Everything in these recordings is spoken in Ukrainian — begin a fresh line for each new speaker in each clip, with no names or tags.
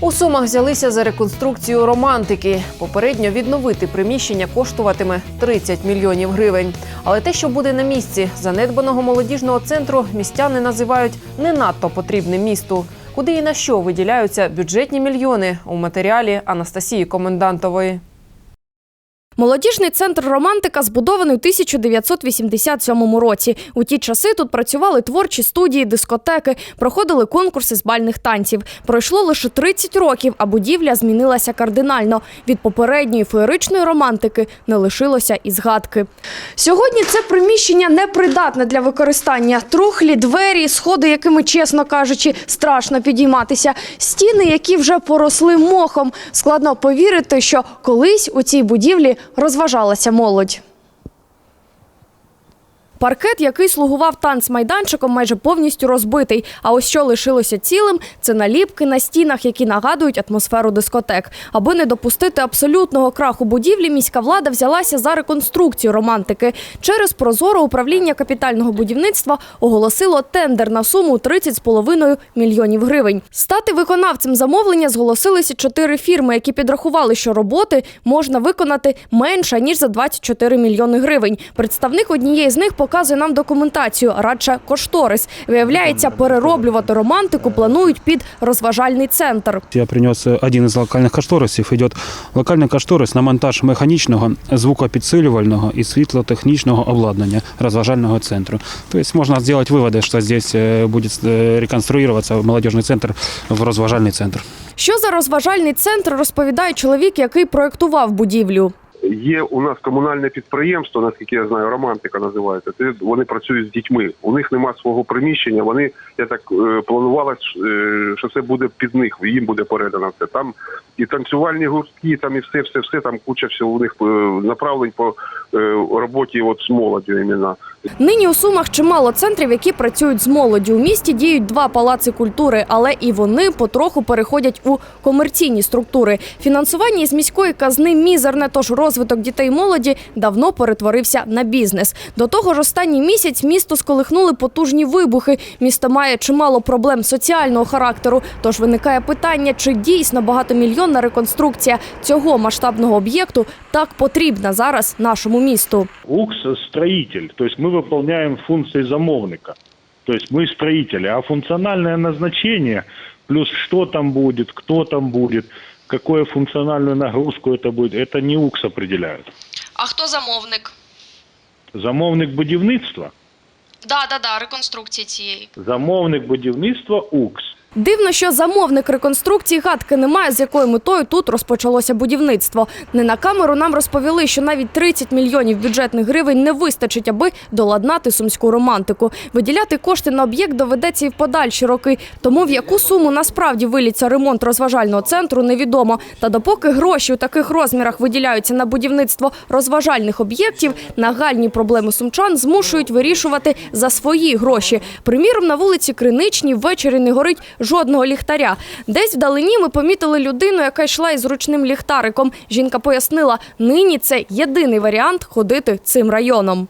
У Сумах взялися за реконструкцію романтики. Попередньо відновити приміщення коштуватиме 30 мільйонів гривень. Але те, що буде на місці занедбаного молодіжного центру, містяни називають не надто потрібним місту. Куди і на що виділяються бюджетні мільйони у матеріалі Анастасії Комендантової.
Молодіжний центр Романтика збудований у 1987 році. У ті часи тут працювали творчі студії, дискотеки, проходили конкурси з бальних танців. Пройшло лише 30 років, а будівля змінилася кардинально. Від попередньої феєричної романтики не лишилося і згадки. Сьогодні це приміщення непридатне для використання. Трухлі, двері, сходи, якими, чесно кажучи, страшно підійматися. Стіни, які вже поросли мохом. Складно повірити, що колись у цій будівлі розважалася молодь. Паркет, який слугував танцмайданчиком, майже повністю розбитий. А ось що лишилося цілим, це наліпки на стінах, які нагадують атмосферу дискотек. Аби не допустити абсолютного краху будівлі, міська влада взялася за реконструкцію романтики. Через прозоро управління капітального будівництва оголосило тендер на суму 30,5 мільйонів гривень. Стати виконавцем замовлення зголосилися чотири фірми, які підрахували, що роботи можна виконати менше ніж за 24 мільйони гривень. Представник однієї з них показує нам документацію, радше кошторис. Виявляється, перероблювати романтику планують під розважальний центр.
Я принес один із локальних кошторисів. Йде локальний кошторис на монтаж механічного, звукопідсилювального і світлотехнічного обладнання розважального центру. Тобто можна зробити виводи, що здесь е, буде е, реконструюватися молодіжний центр в розважальний центр.
Що за розважальний центр розповідає чоловік, який проєктував будівлю.
Є у нас комунальне підприємство, наскільки я знаю, романтика називається. Це вони працюють з дітьми. У них нема свого приміщення. Вони я так е, планувалось, е, що це буде під них. Їм буде передано все. Там і танцювальні гуртки, там і все, все, все там куча всього у них е, направлень по е, роботі от з молоддю іменно.
Нині у Сумах чимало центрів, які працюють з молоддю. У місті діють два палаци культури, але і вони потроху переходять у комерційні структури. Фінансування із міської казни мізерне, тож розвиток дітей молоді давно перетворився на бізнес. До того ж, останній місяць місто сколихнули потужні вибухи. Місто має чимало проблем соціального характеру. Тож виникає питання, чи дійсно багатомільйонна реконструкція цього масштабного об'єкту так потрібна зараз нашому місту.
УКС – строитель, то есть мы выполняем функции замовника. То есть мы строители, а функциональное назначение, плюс что там будет, кто там будет, какую функциональную нагрузку это будет, это не УКС определяет.
А хто замовник?
Замовник будівництва,
Да, да, да, реконструкції цієї.
замовник будівництва УКС.
Дивно, що замовник реконструкції гадки немає, з якою метою тут розпочалося будівництво. Не на камеру нам розповіли, що навіть 30 мільйонів бюджетних гривень не вистачить, аби доладнати сумську романтику. Виділяти кошти на об'єкт доведеться і в подальші роки. Тому в яку суму насправді виліться ремонт розважального центру, невідомо. Та допоки гроші у таких розмірах виділяються на будівництво розважальних об'єктів, нагальні проблеми сумчан змушують вирішувати за свої гроші. Приміром, на вулиці Криничній ввечері не горить жодного ліхтаря. Десь вдалині ми помітили людину, яка йшла із ручним ліхтариком. Жінка пояснила, нині це єдиний варіант ходити цим районом.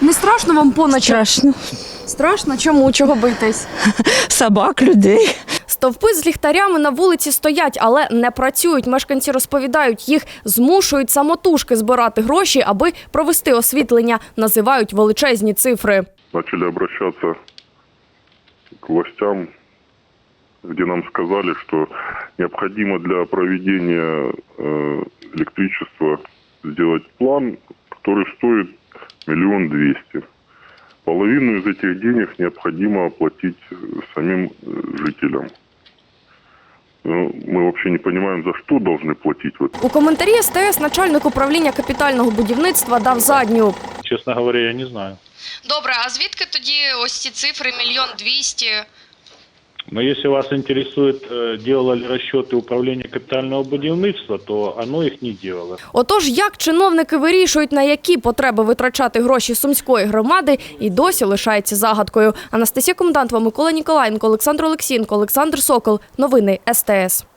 Не страшно вам поночі?
Страшно.
Страшно? Чому? Чого бийтесь?
Собак, людей.
Стовпи з ліхтарями на вулиці стоять, але не працюють. Мешканці розповідають, їх змушують самотужки збирати гроші, аби провести освітлення. Називають величезні цифри.
начали обращаться к властям, где нам сказали, что необходимо для проведения э, электричества сделать план, который стоит миллион двести. Половину из этих денег необходимо оплатить э, самим э, жителям. Ну, Мы вообще не понимаем, за что должны платить. Вот
У коментарі СТС начальник управління капітального будівництва дав задню.
Честно говоря, я не знаю.
Добре, а звідки тоді ось ці цифри мільйон двісті?
Но если вас интересует, э, делало ли расчеты управления капитального будівництва, то оно их не делало.
Отож, як чиновники вирішують, на які потреби витрачати гроші сумської громади, і досі лишається загадкою. Анастасія Комендантова, Микола Ніколаєнко, Олександр Олексієнко, Олександр Сокол. Новини СТС.